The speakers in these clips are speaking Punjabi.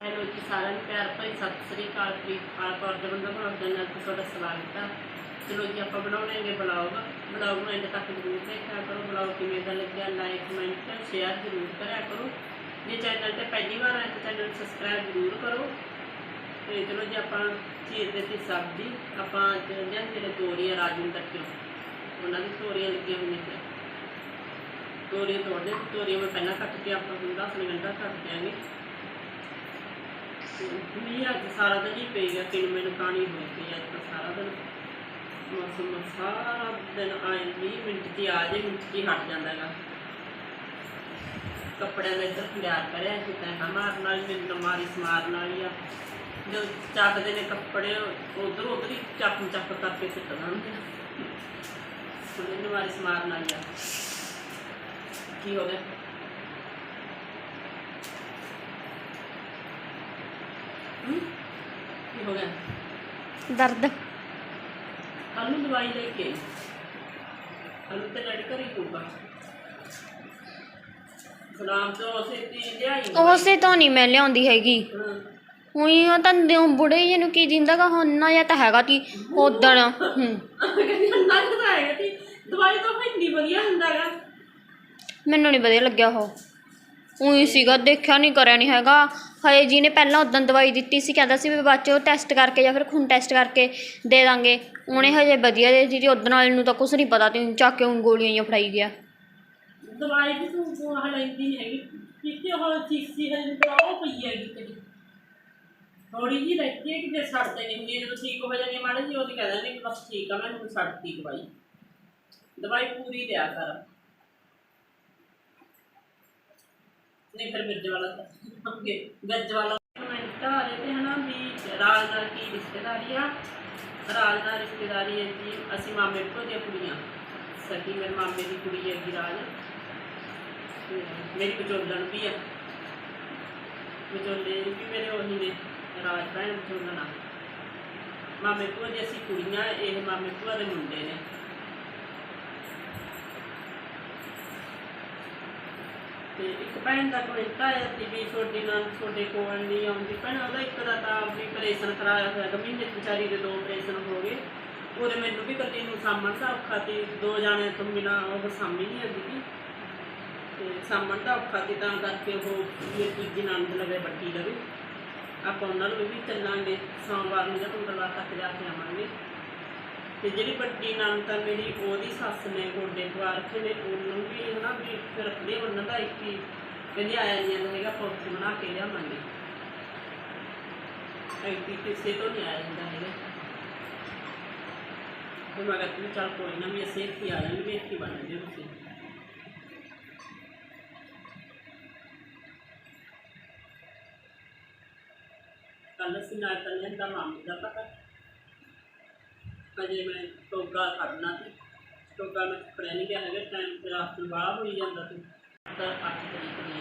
ਹੈਲੋ ਜੀ, ਸਾਰਿਆਂ ਨੂੰ ਪਿਆਰ ਭਰੀ ਸਤਿ ਸ੍ਰੀ ਅਕਾਲ ਪ੍ਰੀਤਪਾਲ ਕੌਰ ਜਵੰਦਾ ਬਲੌਗ ਦੇ ਨਾਲ ਤੁਹਾਡਾ ਸਵਾਗਤ ਹੈ। ਚਲੋ ਜੀ, ਆਪਾਂ ਬਣਾਉਣਾਂਗੇ ਬਲੌਗ ਬਲੌਗ ਨੂੰ ਐਂਡ ਤੱਕ ਜ਼ਰੂਰ ਦੇਖਿਆ ਕਰੋ। ਬਲੌਗ ਕਿਵੇਂ ਦਾ ਲੱਗਿਆ ਲਾਈਕ ਕਮੈਂਟ ਸ਼ੇਅਰ ਜ਼ਰੂਰ ਕਰਿਆ ਕਰੋ। ਜੇ ਚੈਨਲ ਤੇ ਪਹਿਲੀ ਵਾਰ ਆਏ ਤਾਂ ਚੈਨਲ ਸਬਸਕ੍ਰਾਈਬ ਜ਼ਰੂਰ ਕਰੋ। ਤੇ ਚਲੋ ਜੀ, ਆਪਾਂ ਚੀਰ ਦੇ ਦੀ ਸਬਜ਼ੀ। ਆਪਾਂ ਜਿਹੜੇ ਜਿਹੜੇ ਤੋਰੀਆਂ ਰਾਜਿੰਦਰ ਕਿਉਂ ਉਹਨਾਂ ਦੀ ਤੋਰੀਆਂ ਲੱਗੀਆਂ ਹੋਈਆਂ ਨੇ। ਤੋਰੀਆਂ ਤੋੜਦੇ ਤੋਰੀਆਂ ਮੈਂ ਪਹਿਲਾਂ ਕੱਟ ਕੇ ਆਪਾਂ ਨੂੰ 10 ਮਿੰਟਾਂ ਕੱਟ ਦਿਆਂਗੇ। ਮੀਂਹ ਅੱਜ ਸਾਰਾ ਦਿਨ ਹੀ ਪਈ ਗਿਆ ਕਿਨ ਮੈਨੂੰ ਪਾਣੀ ਹੋਈ ਪਈ ਅੱਜ ਤਾਂ ਸਾਰਾ ਦਿਨ। ਮੌਸਮ ਸਾਰਾ ਦਿਨ ਆਏ 20 ਮਿੰਟ 'ਚ ਆ ਜੇ, ਮਿੰਟ 'ਚ ਹੀ ਹਟ ਜਾਂਦਾ ਹੈਗਾ। ਕੱਪੜਿਆਂ ਦਾ ਇੱਧਰ ਖਿਲਾਰ ਕਰਿਆ ਕਿ ਤੈਂ ਮਾਰਨ ਵਾਲੀ, ਮੈਨੂੰ ਮਾਰੀ ਸਮਾਰਨ ਵਾਲੀ ਆ। ਜੋ ਚੱਕਦੇ ਨੇ ਕੱਪੜੇ, ਉਧਰ ਉਧਰ ਹੀ ਚੱਕ ਚੱਕ ਕਰਕੇ ਸੁੱਟ ਦਿੰਦੇ ਆ। ਹੁਣ ਇਹਨੂੰ ਸਮਾਰਨ ਵਾਲੀ ਆ। ਕੀ ਹੋ ਗਿਆ? ਕੀ ਹੋ ਗਿਆ? ਦਰਦ। ਕੱਲ ਨੂੰ ਦਵਾਈ ਲੈ ਕੇ ਕੱਲ ਤੇ ਲੜ ਕਰ ਹੀ ਹੋਊਗਾ ਗੁਲਾਮ ਤੋਂ ਉਸੇ ਤੀ ਲਿਆਈ। ਉਸੇ ਤੋਂ ਨਹੀਂ ਮੈਂ ਲਿਆਉਂਦੀ ਹੈਗੀ। ਹਾਂ। ਉਹੀ ਉਹ ਤਾਂ ਦਿਓ ਬੁੜੇ ਜਿਹੇ ਨੂੰ ਕੀ ਦਿੰਦਾਗਾ ਹੁਣ ਨਾ ਜਾਂ ਤਾਂ ਹੈਗਾ ਤੀ ਉਦਣ ਹੂੰ। ਕਹਿੰਦੀ ਅੰਨਾ ਕਿਤਾ ਹੈਗਾ ਤੀ। ਦਵਾਈ ਤਾਂ ਇੰਨੀ ਵਧੀਆ ਹੁੰਦਾ ਹੈਗਾ ਮੈਨੂੰ ਨਹੀਂ ਵਧੀਆ ਲੱਗਿਆ ਉਹ। ਉਹੀ ਸੀਗਾ, ਦੇਖਿਆ ਨਹੀਂ ਕਰਿਆ ਨਹੀਂ ਹੈਗਾ। ਹਏ ਜੀ ਨੇ ਪਹਿਲਾਂ ਉਦੋਂ ਦਵਾਈ ਦਿੱਤੀ ਸੀ, ਕਹਿੰਦਾ ਸੀ ਵੀ ਬਾਅਦ 'ਚ ਉਹ ਟੈਸਟ ਕਰਕੇ ਜਾਂ ਫਿਰ ਖੂਨ ਟੈਸਟ ਕਰਕੇ ਦੇ ਦਾਂਗੇ। ਉਹਨੇ ਹਜੇ ਵਧੀਆ ਦੇ ਦਿੱਤੀ ਉਦੋਂ ਵਾਲੇ ਨੂੰ ਤਾਂ ਕੁਛ ਨਹੀਂ ਪਤਾ ਤੇ ਚੱਕ ਕੇ ਉਹ ਗੋਲੀਆਂ ਜਿਹੀਆਂ ਫੜਾਈ ਗਿਆ। ਦਵਾਈ ਵੀ ਤੂੰ ਤੂੰ ਆਹ ਲੈਂਦੀ ਨਹੀਂ ਹੈਗੀ। ਕਿਤੇ ਉਹ ਚੀਸੀ ਹੈ ਤਾਂ ਉਹ ਪਈ ਹੈਗੀ ਤੇਰੀ। ਥੋੜੀ ਜਿਹੀ ਲੈਤੀ ਹੈ ਕਿ ਜੇ ਛੱਡਦੇ ਨਹੀਂ ਹੁੰਦੀ, ਜਦੋਂ ਠੀਕ ਹੋ ਜਾਣੀ ਮਾੜੀ ਜੀ ਉਹਦੀ ਕਹਿ ਦਿੰਦੇ ਕਿ ਬਸ ਠੀਕ ਆ ਮੈਨੂੰ ਛੱਡਤੀ ਦਵਾਈ। ਦਵਾਈ ਪੂਰੀ ਲਿਆ ਕਰ। ਨਹੀਂ, ਫਿਰ ਮਿਰਜ ਵਾਲਾ ਅੱਗੇ, ਮਿਰਜ ਵਾਲਾ। ਕਮੈਂਟ ਆ ਰਹੇ ਤੇ ਹਨਾ ਵੀ ਰਾਜ ਨਾਲ ਕੀ ਰਿਸ਼ਤੇਦਾਰੀ ਆ? ਰਾਜ ਨਾਲ ਰਿਸ਼ਤੇਦਾਰੀ ਹੈ ਜੀ, ਅਸੀਂ ਮਾਮੇ ਕੋ ਦੀਆਂ ਕੁੜੀਆਂ। ਸਕੀ ਮੇਰੇ ਮਾਮੇ ਦੀ ਕੁੜੀ ਹੈਗੀ ਰਾਜ। ਮੇਰੀ ਬਚੋਲਣ ਵੀ ਆ। ਵਿਚੋਲੇ ਵੀ ਮੇਰੇ ਉਹੀ ਨੇ, ਰਾਜ ਭੈਣ ਵਿਚੋਲਣ ਮਾਮੇ ਭੂਆ ਦੀ ਅਸੀਂ ਕੁੜੀਆਂ, ਇਹ ਮਾਮੇ ਭੂਆ ਦੇ ਮੁੰਡੇ ਨੇ। ਤੇ ਇੱਕ ਭੈਣ ਦਾ ਕਮੈਂਟ ਆਇਆ ਸੀ ਵੀ ਤੁਹਾਡੀ ਨਾਲ, ਤੁਹਾਡੇ ਕੋਲ ਨਹੀਂ ਆਉਂਦੀ ਭੈਣ। ਉਹਦਾ ਇੱਕ ਦਾ ਤਾਂ ਵੀ ਆਪਰੇਸ਼ਨ ਕਰਾਇਆ ਹੋਇਆ ਤਾਂ ਮਹੀਨੇ 'ਚ ਵਿਚਾਰੀ ਦੇ ਦੋ ਆਪਰੇਸ਼ਨ ਹੋ ਗਏ। ਉਹਦੇ ਮੈਨੂੰ ਵੀ ਇਕੱਲੀ ਨੂੰ ਸਾਂਭਣ ਦਾ ਔਖਾ ਤੇ ਦੋ ਜਾਣੇ ਤੋਂ ਬਿਨਾ ਉਹ ਸਾਂਭੀ ਨਹੀਂ ਆਉਂਦੀ ਸੀ। ਤੇ ਸਾਂਭਣ ਦਾ ਔਖਾ ਤੇ ਤਾਂ ਕਰਕੇ ਉਹ ਮੇਰੀ ਤੀਜੀ ਨੰਦ ਲਵੇ ਬੱਟੀ ਲਵੇ। ਆਪਾਂ ਉਹਨਾਂ ਨੂੰ ਵੀ ਚੱਲਾਂਗੇ, ਸੋਮਵਾਰ ਨੂੰ ਜਾਂ ਮੰਗਲਵਾਰ ਤੱਕ ਜਾ ਕੇ ਆਵਾਂਗੇ। ਤੇ ਜਿਹੜੀ ਵੱਡੀ ਨੰਦ ਮੇਰੀ, ਉਹਦੀ ਸੱਸ ਨੇ ਗੋਡੇ ਪਵਾ ਰੱਖੇ ਨੇ, ਉਹਨੂੰ ਵੀ ਹਨਾ ਵੀ ਫਿਰ ਰੱਖਦੇ ਉਹਨਾਂ ਦਾ ਇੱਕ ਹੀ ਕਹਿੰਦੀ ਆਇਆ ਨਹੀਂ ਜਾਂਦਾ ਹੈਗਾ, ਆਪਾਂ ਉੱਥੇ ਬਣਾ ਕੇ ਲਿਆਵਾਂਗੇ। ਐਡੀ ਕਿਸੇ ਤੋਂ ਨਹੀਂ ਆਇਆ ਜਾਂਦਾ ਹੈਗਾ। ਫਿਰ ਮੈਂ ਕਹਿੰਦੀ ਚੱਲ ਕੋਈ ਨਾ, ਵੀ ਅਸੀਂ ਇੱਥੇ ਆ ਜਾਵਾਂਗੇ ਇੱਥੇ ਬਣ ਜਾਓ ਤੁਸੀਂ। ਕੱਲ ਅਸੀਂ ਨਾਲ ਕੱਲੇ ਦਾ ਮਾਮੇ ਦਾ ਪਤਾ। ਅਜੇ ਮੈਂ ਟੋਗਾ ਖੜਨਾ ਸੀ ਟੋਗਾ ਮੈਂ ਕੱਪੜਿਆ ਨਹੀਂ ਗਿਆ ਹੈਗਾ ਟਾਈਮ ਤੇ ਰਾਤ ਨੂੰ ਬਾਹਰ ਹੋਈ ਜਾਂਦਾ ਸੀ। ਤਾਂ 8 ਤਰੀਕ ਦੀ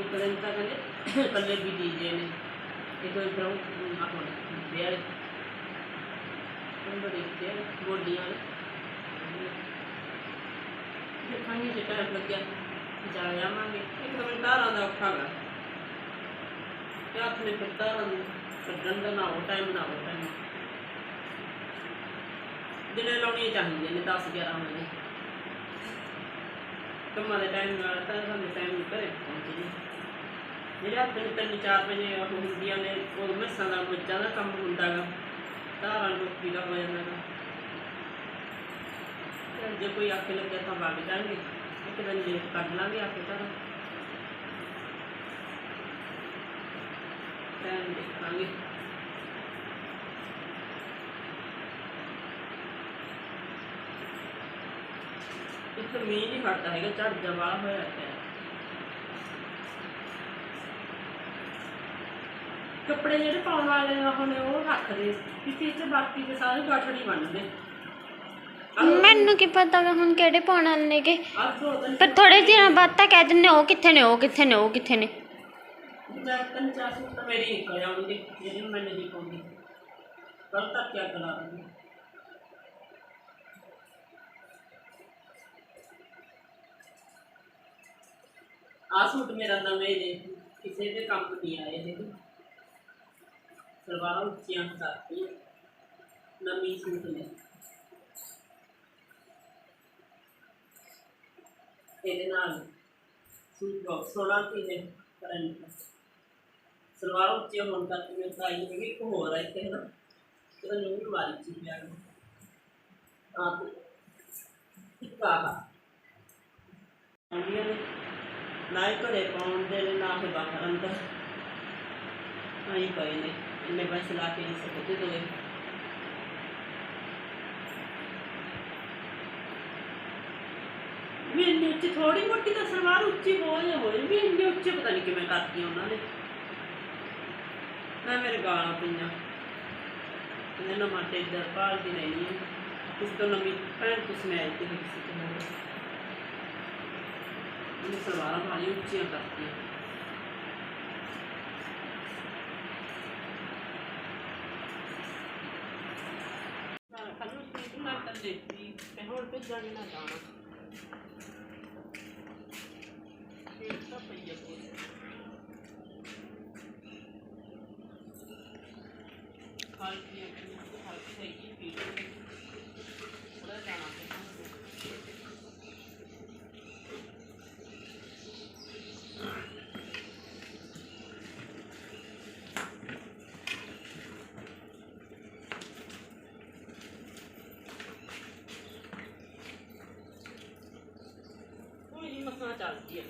ਇੱਕ ਦਿਨ ਤਾਂ ਕਹਿੰਦੇ ਕੱਲੇ ਵੀ ਡੀਜੇ ਨੇ। ਇਹ ਕੋਈ ਬਰਾਉ ਆਪਣਾ ਦੇ ਵਾਲੇ। ਉਹ ਬੜੇ ਗੋਡੀਆਂ ਦੇਖਾਂਗੇ ਜੇ ਟਾਈਮ ਲੱਗਿਆ, ਜਾ ਆਵਾਂਗੇ। ਇੱਕ ਤਾਂ ਮੈਨੂੰ ਦਾ ਔਖਾ ਗਾ ਤੇ ਹੱਥ ਨੇ ਨੂੰ ਛੱਡਣ ਦਾ ਨਾ ਉਹ ਟਾਈਮ ਨਾ ਉਹ ਟਾਈਮ ਦਿਨੇ ਲਾਉਣੀਆਂ ਚਾਹੀਦੀਆਂ ਨੇ 10 11 ਵਜੇ ਕੰਮਾਂ ਦੇ ਟਾਈਮ ਨਾਲ ਤਾਂ ਸਾਨੂੰ ਟਾਈਮ ਨਹੀਂ ਘਰੇ ਪਹੁੰਚੇ ਜੀ ਜਿਹੜੇ ਤਿੰਨ ਚਾਰ ਵਜੇ ਉਹ ਹੁੰਦੀਆਂ ਨੇ, ਉਹ ਮੈਸਾਂ ਦਾ ਬੱਚਾ ਦਾ ਕੰਮ ਹੁੰਦਾ ਗਾ। ਧਾਰਾਂ ਲੋਕੀ ਦਾ ਹੋ ਜਾਂਦਾ ਗਾ। ਤੇ ਜੇ ਕੋਈ ਆਖੇ ਲੱਗਿਆ ਤਾਂ ਵਗ ਜਾਣਗੇ। ਇੱਕ ਦਿਨ ਲੇਟ ਕੱਢ ਲਾਂਗੇ ਆਖੇ ਕੇ ਧਾਰਾਂ ਟਾਈਮ ਦੇਖਾਂਗੇ। ਇੱਥੇ ਮੀਂਹ ਨਹੀਂ ਹਟਦਾ ਹੈਗਾ ਝੜ ਜਵਾ ਹੋਇਆ ਪਿਆ। ਕੱਪੜੇ ਜਿਹੜੇ ਪਾਉਣ ਵਾਲੇ ਨੇ ਉਹ ਰੱਖਦੇ ਕਿਸੇ ਚ ਬਾਕੀ ਦੇ ਸਾਰੇ ਗਾਠੜੀ ਬੰਨਦੇ ਮੈਨੂੰ ਕੀ ਪਤਾ ਗਾ ਹੁਣ ਕਿਹੜੇ ਪਾਉਣ ਵਾਲੇ ਨੇਗੇ ਪਰ ਥੋੜੇ ਦਿਨਾਂ ਬਾਅਦ ਤਾਂ ਕਹਿ ਦਿੰਦੇ ਉਹ ਕਿੱਥੇ ਨੇ ਉਹ ਕਿੱਥੇ ਨੇ ਉਹ ਕਿੱਥੇ ਨੇ। ਮੈਂ ਤਿੰਨ ਚਾਰ ਸੂਟ ਤਾਂ ਮੇਰੀ ਨਿਕਲ ਜਾਣਗੇ ਜਿਹੜੇ ਮੈਂ ਨਹੀਂ ਪਾਉਂਦੀ। ਕੱਲ ਤੱਕ ਕਿਆ ਕਰਾਂ ਆ ਸੂਟ ਮੇਰਾ ਨਵੇਂ ਨੇ ਕਿਸੇ ਦੇ ਕੰਮ ਨਹੀਂ ਆਏ ਇਹ ਸਲਵਾਰਾਂ ਉੱਚੀਆਂ ਕਰਤੀ ਨਵੀਂ ਸੂਟ ਨੇ। ਇਹਦੇ ਨਾਲ ਸੂਟ ਬਹੁਤ ਸੋਹਣਾ ਸੀ ਇਹ ਕਰਨ ਸਲਵਾਰ ਉੱਚੀ ਹੋਣ ਕਰਕੇ ਮੈਂ ਸਾਈ ਹੈਗੀ, ਇੱਕ ਹੋਰ ਆ ਇੱਥੇ ਨਾ ਉਹਦਾ ਨੂੰ ਵੀ ਵਾਰੀ ਚੀ ਪਿਆ ਆ ਤੇ ਇੱਕ ਆਹ। ਆਉਂਦੀਆਂ ਨੇ ਨਾ ਹੀ ਘਰੇ ਪਾਉਣ ਦੇ ਨਾ ਹੀ ਬਾਹਰ ਅੰਦਰ। ਆਈ ਪਏ ਨੇ, ਇੰਨੇ ਪੈਸੇ ਲਾ ਕੇ ਨਹੀਂ ਸਕਦੇ ਦੋਏ। ਵੀ ਇੰਨੀ ਉੱਚੀ ਥੋੜੀ ਮੋਟੀ ਤਾਂ ਸਲਵਾਰ ਉੱਚੀ ਹੋ ਜਾਂ ਹੋਏ ਵੀ ਇੰਨੇ ਉੱਚੇ ਪਤਾ ਨਹੀਂ ਕਿਵੇਂ ਕਰਤੀ ਉਹਨਾਂ ਨੇ। ਮੈਂ ਮੇਰੇ ਗਾਲਾਂ ਪਈਆਂ। ਇਹਨੇ ਨਾ ਮਾਟੇ ਇੱਧਰ ਭਾਲ ਦੀ ਲੈਣੀ ਇਸ ਤੋਂ ਨਵੀਂ ਭੈਣ ਤੋਂ ਸਮੈਲ ਤੇ ਕਿਸੇ ਤੋਂ ਹੋਰ ਇਹ ਸਲਵਾਰਾਂ ਵਾਲੀ ਉੱਚੀਆਂ ਕਰਤੀ ਕੱਲ੍ਹ ਹੁਣ ਭੇਜਾਂਗੇ ਨਾ ਜਾਣਾ। ਇਹ ਤਾਂ ਪਈਆ ਕੋਲ। ਹਲਕੀ ਹਲਕੀ ਹੈਗੀ ਪੀੜ ਉਹਦਾ ਜਾਣਾ ਤੇ ਕੋਈ ਨਹੀਂ ਮਸਾਂ ਚੱਲਦੀ ਹੈ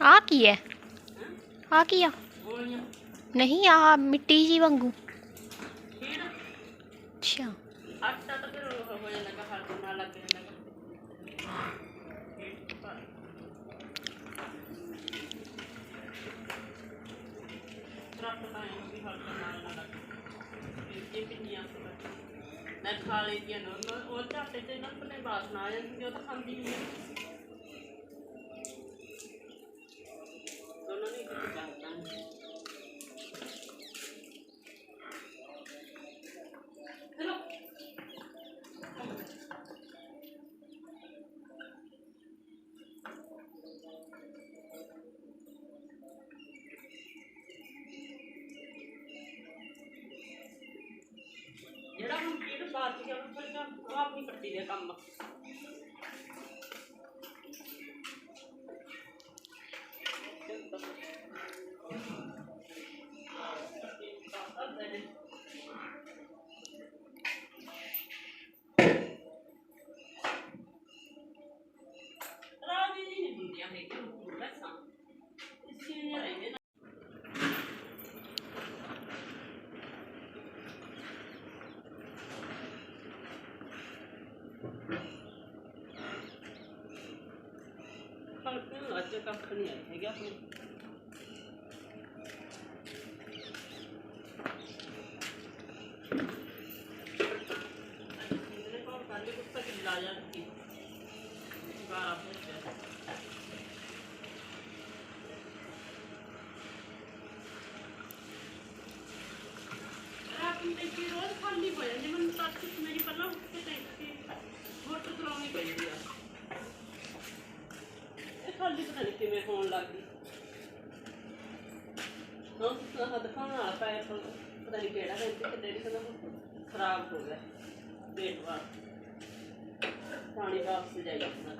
ਆ ਕੀ ਹੈ ਹੈਂ? ਆ ਕੀ ਆ ਗੋਲੀਆਂ ਨਹੀਂ ਆ ਮਿੱਟੀ ਜੀ ਵਾਂਗੂ ਫਿਰ ਅੱਛਾ ਆਟਾ ਤਾਂ ਫਿਰ ਉਹ ਹੋ ਜਾਂਦਾ ਹਲਕਾ ਨਾਲ ਲੱਗ ਜਾਂਦਾ ਰੱਖ ਤਾਂ ਇਹ ਵੀ ਹਲਕਾ ਨਾਲ ਨਾ ਲੱਗ ਇਹ ਪਿੰਨੀਆਂ ਸੁਣ ਮੈਂ ਖਾ ਲਈ ਦੀਆਂ ਨਾ ਉਹ- ਉਹ ਝਾਟੇ ਤੇ ਨਾ ਪਨੇ ਬਾਸਨਾ ਆ ਜਾਂਦੀ ਉਹ ਤਾਂ ਖਾਂਦੀ ਨਹੀਂ ਹੈ ਦੋਨੋਂ ਨਹੀਂ ਕੁਝ ਕਰਦਾ ਚਲੋ ਜਿਹੜਾ ਹੁਣ ਪੀੜ ਬਾਤ ਗਿਆ ਉਹ ਫਿਰ ਉਹ ਆਪਣੀ ਪੱਟੀ ਦੇ ਕੰਮ ਰਾਜੀ ਜੀ ਨਹੀਂ ਹੁੰਦੀਆਂ ਹੈਗੀਆਂ ਹੁਣ ਵੈਸਾਂ ਇਸ ਚੀਜ਼ ਰਹਿੰਦੇ ਨਾ ਹਲਕੇ ਨੂੰ ਅੱਜ ਕੱਖ ਨਹੀਂ ਆਇਆ ਹੈਗਾ ਆਪਣੇ ਇਹਨੇ ਕੋਲ ਕਾਲੇ ਕੁੱਤਾ ਕਿੱਲਾ ਜਾਂਦੀ ਬਾਰਾ ਪੁੱਛਿਆ ਰਾਤ ਨੂੰ ਤੇ ਰੋਜ਼ ਖਾਲੀ ਹੋ ਜਾਂਦੀ ਮੈਨੂੰ ਤਾਂ ਕੁਛ ਮੇਰੀ ਪਹਿਲਾਂ ਉੱਠ ਕੇ ਟੈਂਕੀ ਮੋਟਰ ਚਲਾਉਣੀ ਪੈਂਦੀ ਆ। ਇਹ ਖਾਲੀ ਪਤਾ ਨਹੀਂ ਕਿਵੇਂ ਹੋਣ ਲੱਗ ਗਈ। ਨਾ ਤਾਂ ਦਿਖਾਉਣ ਵਾਲਾ ਪਾਇਆ ਪਤਾ ਨਹੀਂ ਕਿਹੜਾ ਕਹਿੰਦੇ ਕਿ ਡੇਢ ਕਿਲੋ ਖਰਾਬ ਹੋ ਗਿਆ। ਪੇਟ ਵਾਰ ਪਾਣੀ ਵਾਪਸ ਜਾਈ ਆਪਣਾ।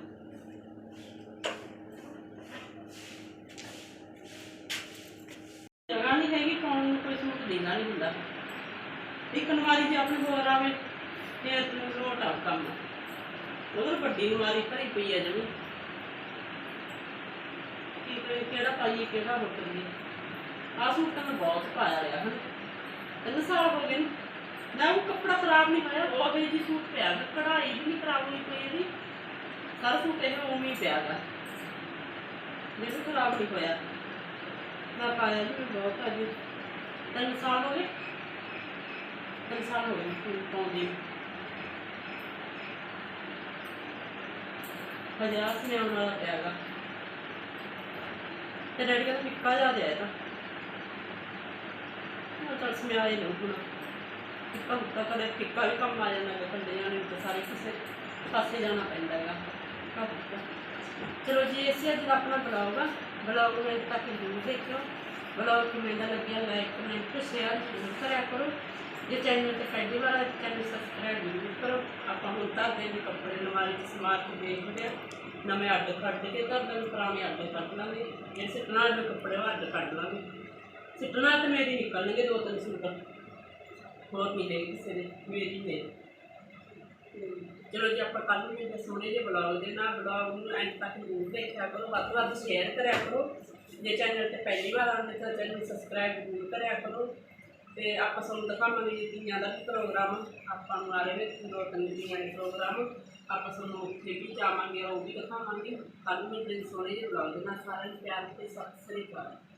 ਜਗ੍ਹਾ ਨਹੀਂ ਹੈਗੀ, ਪਾਉਣ ਨੂੰ ਕੋਈ ਸੂਟ ਦੇਣਾ ਨਹੀਂ ਹੁੰਦਾ। ਇੱਕ ਨਵਾਰੀ ਜੇ ਆਪਣੇ ਹੋਰ ਆਵੇ, ਫਿਰ ਤੂੰ ਲੋਟ ਕੰਮ। ਉਧਰ ਵੱਡੀ ਨਵਾਰੀ ਭਰੀ ਪਈ ਹੈ ਜਮੀ। ਕੀ ਕਰੇ, ਕਿਹੜਾ ਪਾਈਏ, ਕਿਹੜਾ ਹੁੱਟੀਏ ਆਹ ਸੂਟ ਤਾਂ ਮੈਂ ਬਹੁਤ ਪਾਇਆ ਰਿਹਾ ਹਨ। ਤਿੰਨ ਸਾਲ ਹੋ ਗਏ ਨਾ। ਉਹ ਕੱਪੜਾ ਖਰਾਬ ਨਹੀਂ ਹੋਇਆ ਉਹ ਅਗੇ ਜੀ ਸੂਟ ਪਿਆ। ਕਢਾਈ ਵੀ ਨਹੀਂ ਖਰਾਬ ਹੋਈ ਕੋਈ ਇਹਦੀ। ਸਾਰਾ ਸੂਟ ਇਹ ਉਵੇਂ ਹੀ ਪਿਆ ਗਾ ਮੇਰੇ ਖਰਾਬ ਨਹੀਂ ਹੋਇਆ। ਮੈਂ ਪਾਇਆ ਜੀ ਬਹੁਤ ਅਜੇ ਤਿੰਨ ਸਾਲ ਹੋ ਗਏ। ਤਿੰਨ ਸਾਲ ਹੋ ਗਏ ਪਾਉਂਦੀ ਨੂੰ। ਹਜ਼ਾਰ ਸਿਆਉਣ ਵਾਲਾ ਪਿਆ ਤੇ ਡੈਡੀ ਕਹਿੰਦਾ ਨਿੱਕਾ ਜਿਹਾ ਦੇ ਤਾਂ। ਉਹ ਚੱਲ ਸਮਿਆਏ ਨੂੰ ਹੁਣ। ਟਿੱਕਾ ਹੁੱਕਾ ਕਦੇ ਟਿੱਕਾ ਵੀ ਕੰਮ ਆ ਜਾਂਦਾ ਹੈ ਕੰਡੇ ਜਾਣੇ ਤੇ ਸਾਰੇ ਕਿਸੇ ਪਾਸੇ ਜਾਣਾ ਪੈਂਦਾ ਹੈਗਾ ਘਰ ਚਲੋ ਜੀ, ਇਸੇ ਅੱਜ ਦਾ ਆਪਣਾ ਬਲੌਗ ਆ ਬਲੌਗ ਨੂੰ ਅੰਤ ਤੱਕ ਜ਼ਰੂਰ ਦੇਖਿਓ। ਬਲੌਗ ਕਿਵੇਂ ਦਾ ਲੱਗਿਆ ਲਾਈਕ ਕਮੈਂਟ ਸ਼ੇਅਰ ਜ਼ਰੂਰ ਕਰਿਆ ਕਰੋ। ਜੇ ਚੈਨਲ ਤੇ ਪਹਿਲੀ ਵਾਰ ਆਏ ਚੈਨਲ ਸਬਸਕ੍ਰਾਈਬ ਜ਼ਰੂਰ ਕਰੋ। ਆਪਾਂ ਹੁਣ ਤਾਂ ਦੇ ਵੀ ਕੱਪੜੇ ਨਵਾਰੀ ਚ ਸਮਾਰ ਕੇ ਦੇਖਦੇ ਆ ਨਵੇਂ ਅੱਡ ਕੱਢ ਕੇ ਤਾਂ ਦਿਨ ਪੁਰਾਣੇ ਅੱਡ ਕੱਢ ਲਾਂਗੇ। ਜੇ ਸਿੱਟਣਾ ਵਾਲੇ ਕੱਪੜੇ ਉਹ ਅੱਡ ਕੱਢ ਲਾਂਗੇ। ਸਿੱਟਣਾ ਤੇ ਮੇਰੀ ਨਿਕਲਣਗੇ ਦੋ ਤਿੰਨ ਸੂਟ। ਹੋਰ ਮਿਲੇ ਕਿਸੇ ਦੇ ਮੇਰੀ ਨੇ ਚਲੋ ਜੀ, ਆਪਾਂ ਕੱਲ ਨੂੰ ਮੇਰੇ ਸੋਹਣੇ ਜਿਹੇ ਬਲੌਗ ਦੇ ਨਾਲ ਬਲੌਗ ਨੂੰ ਐਂਡ ਤੱਕ ਜ਼ਰੂਰ ਦੇਖਿਆ ਕਰੋ। ਵੱਧ ਤੋਂ ਵੱਧ ਸ਼ੇਅਰ ਕਰਿਆ ਕਰੋ। ਜੇ ਚੈਨਲ ਤੇ ਪਹਿਲੀ ਵਾਰ ਆਉਂਦੇ ਤਾਂ ਚੈਨਲ ਸਬਸਕ੍ਰਾਈਬ ਜ਼ਰੂਰ ਕਰਿਆ ਕਰੋ। ਤੇ ਆਪਾਂ ਤੁਹਾਨੂੰ ਦਿਖਾਵਾਂਗੇ ਤੀਆਂ ਦਾ ਵੀ ਪ੍ਰੋਗਰਾਮ, ਆਪਾਂ ਨੂੰ ਆ ਰਹੇ ਨੇ ਦੋ ਤਿੰਨ ਤੀਆਂ ਦੇ ਪ੍ਰੋਗਰਾਮ। ਆਪਾਂ ਤੁਹਾਨੂੰ ਉੱਥੇ ਵੀ ਜਾਵਾਂਗੇ, ਉਹ ਵੀ ਦਿਖਾਵਾਂਗੇ। ਕੱਲ ਨੂੰ ਮਿਲਦੇ ਸੋਹਣੇ ਜਿਹੇ ਬਲੌਗ ਨਾਲ ਸਾਰਿਆਂ ਨੂੰ ਪਿਆਰ ਤੇ ਸਤਿ ਸ੍ਰੀ ਅਕਾਲ।